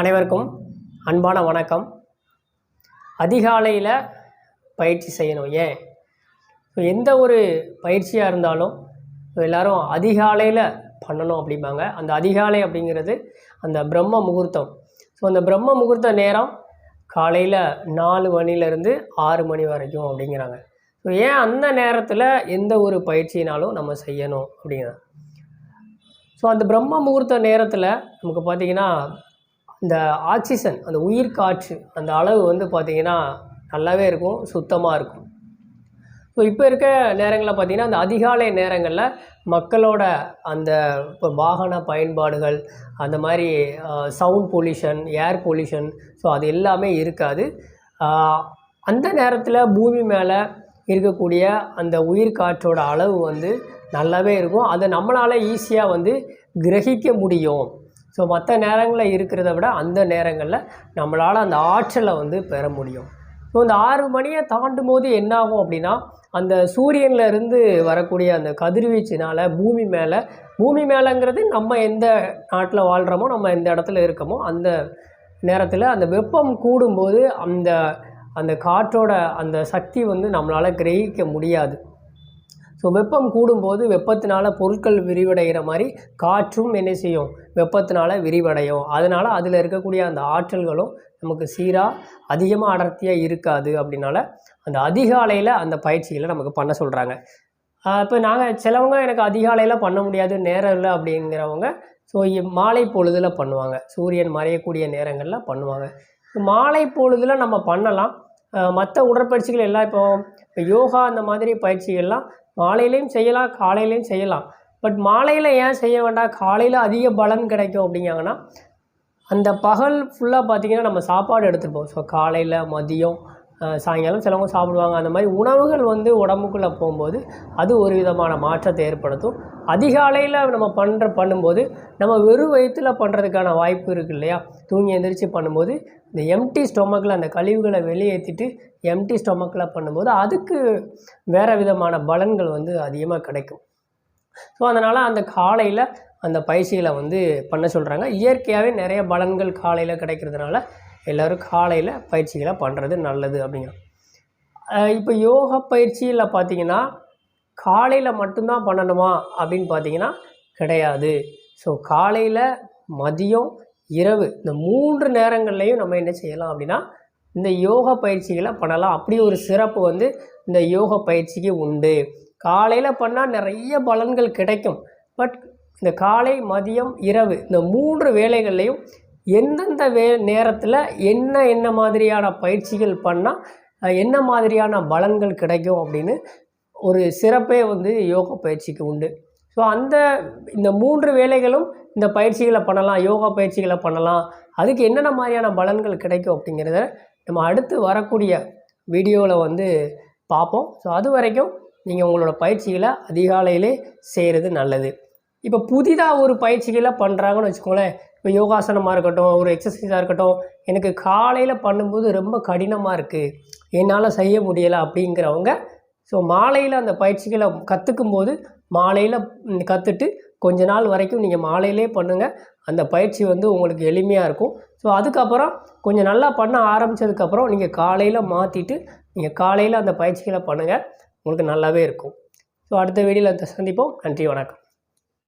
அனைவருக்கும் அன்பான வணக்கம். அதிகாலையில் பயிற்சி செய்யணும் ஏன்? எந்த ஒரு பயிற்சியாக இருந்தாலும் எல்லோரும் எல்லாரும் அதிகாலையில் பண்ணணும் அப்படிம்பாங்க. அந்த அதிகாலை அப்படிங்கிறது அந்த பிரம்ம முகூர்த்தம். ஸோ அந்த பிரம்ம முகூர்த்த நேரம் காலையில் நாலு மணிலேருந்து ஆறு மணி வரைக்கும் அப்படிங்கிறாங்க. ஸோ ஏன் அந்த நேரத்தில் எந்த ஒரு பயிற்சினாலும் நம்ம செய்யணும் அப்படிங்கிறாங்க. ஸோ அந்த பிரம்ம முகூர்த்த நேரத்தில் நமக்கு பார்த்திங்கன்னா இந்த ஆக்சிஜன் அந்த உயிர் காற்று அந்த அளவு வந்து பார்த்திங்கன்னா நல்லாவே இருக்கும் சுத்தமாக இருக்கும். ஸோ இப்போ இருக்க நேரங்களில் பார்த்திங்கன்னா அந்த அதிகாலை நேரங்களில் மக்களோட அந்த இப்போ வாகன பயன்பாடுகள் அந்த மாதிரி sound pollution air pollution so அது எல்லாமே இருக்காது. அந்த நேரத்தில் பூமி மேலே இருக்கக்கூடிய அந்த உயிர் காற்றோட அளவு வந்து நல்லாவே இருக்கும். அதை நம்மளால் ஈஸியாக வந்து கிரகிக்க முடியும். ஸோ மற்ற நேரங்களில் இருக்கிறத விட அந்த நேரங்களில் நம்மளால் அந்த ஆற்றலை வந்து பெற முடியும். ஸோ இந்த ஆறு மணியை தாண்டும் போது என்ன ஆகும் அப்படின்னா அந்த சூரியன்ல இருந்து வரக்கூடிய அந்த கதிர்வீச்சினால் பூமி மேலே பூமி மேலேங்கிறது நம்ம எந்த நாட்டில் வாழ்கிறோமோ நம்ம எந்த இடத்துல இருக்கோமோ அந்த நேரத்தில் அந்த வெப்பம் கூடும்போது அந்த அந்த காற்றோட அந்த சக்தி வந்து நம்மளால் கிரகிக்க முடியாது. ஸோ வெப்பம் கூடும்போது வெப்பத்தினால் பொருட்கள் விரிவடைகிற மாதிரி காற்றும் என்ன செய்யும்? வெப்பத்தினால் விரிவடையும். அதனால் அதில் இருக்கக்கூடிய அந்த ஆற்றல்களும் நமக்கு சீராக அதிகமாக அடர்த்தியாக இருக்காது அப்படின்னால அந்த அதிகாலையில் அந்த பயிற்சிகளை நமக்கு பண்ண சொல்கிறாங்க இப்போ நாங்கள் சிலவங்க எனக்கு அதிகாலையில் பண்ண முடியாது நேரம் இல்லை அப்படிங்கிறவங்க ஸோ மாலை பொழுதில் பண்ணுவாங்க. சூரியன் மறையக்கூடிய நேரங்களில் பண்ணுவாங்க. மாலை பொழுதில் நம்ம பண்ணலாம். மற்ற உடற்பயிற்சிகள் எல்லாம் இப்போ யோகா அந்த மாதிரி பயிற்சிகள்லாம் மாலையிலையும் செய்யலாம் காலையிலையும் செய்யலாம். பட் மாலையில் ஏன் செய்ய வேண்டாம்? காலையில் அதிக பலன் கிடைக்கும் அப்படிங்காங்கன்னா அந்த பகல் ஃபுல்லாக பார்த்திங்கன்னா நம்ம சாப்பாடு எடுத்துப்போம். ஸோ காலையில் மதியம் சாயங்காலம் சிலவங்க சாப்பிடுவாங்க. அந்த மாதிரி உணவுகள் வந்து உடம்புக்குள்ளே போகும்போது அது ஒரு விதமான மாற்றத்தை ஏற்படுத்தும். அதிகாலையில் நம்ம பண்ணுற பண்ணும்போது நம்ம வெறும் வயிற்றில் பண்ணுறதுக்கான வாய்ப்பு இருக்குது இல்லையா? தூங்கி எந்திரிச்சு பண்ணும்போது இந்த எம்டி ஸ்டொமக்கில் அந்த கழிவுகளை வெளியேற்றிட்டு எம்டி ஸ்டொமக்கில் பண்ணும்போது அதுக்கு வேறு விதமான பலன்கள் வந்து அதிகமாக கிடைக்கும். ஸோ அதனால் அந்த காலையில் அந்த பயிற்சிகளை வந்து பண்ண சொல்கிறாங்க இயற்கையாகவே நிறைய பலன்கள் காலையில் கிடைக்கிறதுனால எல்லோரும் காலையில் பயிற்சிகளை பண்ணுறது நல்லது அப்படிங்கிறோம் இப்போ யோகா பயிற்சியில் பார்த்தீங்கன்னா காலையில் மட்டும்தான் பண்ணணுமா அப்படின்னு பார்த்தீங்கன்னா கிடையாது. ஸோ காலையில் மதியம் இரவு இந்த மூன்று நேரங்கள்லையும் நம்ம என்ன செய்யலாம் அப்படின்னா இந்த யோகா பயிற்சிகளை பண்ணலாம். அப்படி ஒரு சிறப்பு வந்து இந்த யோகா பயிற்சிக்கு உண்டு. காலையில் பண்ணால் நிறைய பலன்கள் கிடைக்கும். பட் இந்த காலை மதியம் இரவு இந்த மூன்று வேலைகள்லையும் எந்தெந்த வே நேரத்தில் என்ன என்ன மாதிரியான பயிற்சிகள் பண்ணால் என்ன மாதிரியான பலன்கள் கிடைக்கும் அப்படின்னு ஒரு சிறப்பே வந்து யோகா பயிற்சிக்கு உண்டு. ஸோ அந்த இந்த மூன்று வேலைகளும் இந்த பயிற்சிகளை பண்ணலாம் யோகா பயிற்சிகளை பண்ணலாம். அதுக்கு என்னென்ன மாதிரியான பலன்கள் கிடைக்கும் அப்படிங்கிறத நம்ம அடுத்து வரக்கூடிய வீடியோவில் வந்து பார்ப்போம். ஸோ அது வரைக்கும் நீங்கள் உங்களோட பயிற்சிகளை அதிகாலையிலே செய்கிறது நல்லது. இப்போ புதிதாக ஒரு பயிற்சிகளை பண்ணுறாங்கன்னு வச்சுக்கோங்களேன். இப்போ யோகாசனமாக இருக்கட்டும் ஒரு எக்ஸசைஸாக இருக்கட்டும் எனக்கு காலையில் பண்ணும்போது ரொம்ப கடினமாக இருக்குது என்னால் செய்ய முடியலை அப்படிங்கிறவங்க ஸோ மாலையில் அந்த பயிற்சிகளை கற்றுக்கும் போது மாலையில் கற்றுட்டு கொஞ்ச நாள் வரைக்கும் நீங்கள் மாலையிலே பண்ணுங்கள் அந்த பயிற்சி வந்து உங்களுக்கு எளிமையாக இருக்கும். ஸோ அதுக்கப்புறம் கொஞ்சம் நல்லா பண்ண ஆரம்பித்ததுக்கப்புறம் நீங்கள் காலையில் மாற்றிட்டு நீங்கள் காலையில் அந்த பயிற்சிகளை பண்ணுங்கள் உங்களுக்கு நல்லாவே இருக்கும். ஸோ அடுத்த வீடியோவில் சந்திப்போம். நன்றி வணக்கம்.